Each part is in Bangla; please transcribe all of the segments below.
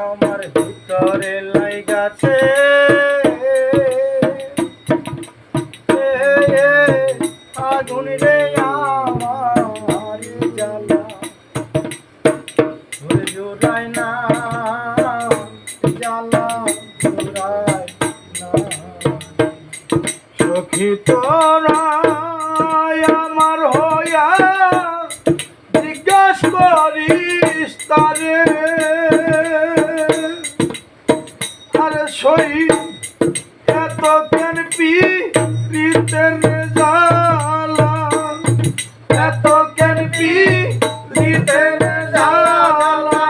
আমার ভিতরে লাইগাছে আগুন রে আমার জ্বালা। জোড়ায় না, জ্বালা জোড়ায় না। আমার হইয়া, জিজ্ঞাস করিস তারে। সই এত কেন জ্বালা। এত কেন পীড়িতের জ্বালা।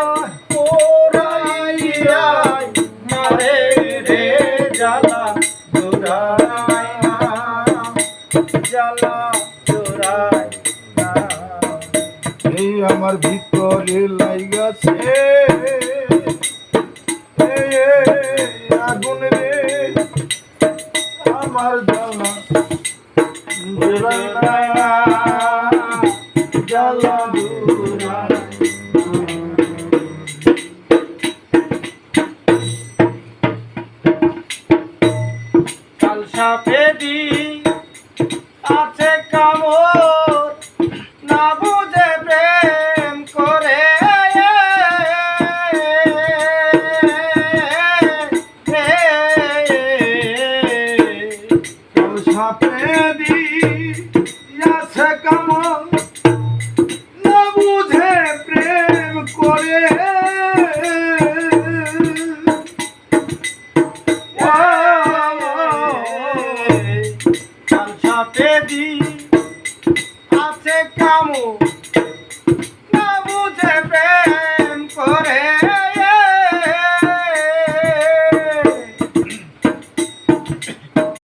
পোড়াইয়াই মারে রে জোড়ায় না জ্বালা এই আমার ভিতরে লাইগাছে এই, আগুন রে আমার জ্বালা। জ্বালা কাল সাপে আছে চাপে দিয়াছে কামন না বুঝে প্রেম করে। চাপে দি আছে কামন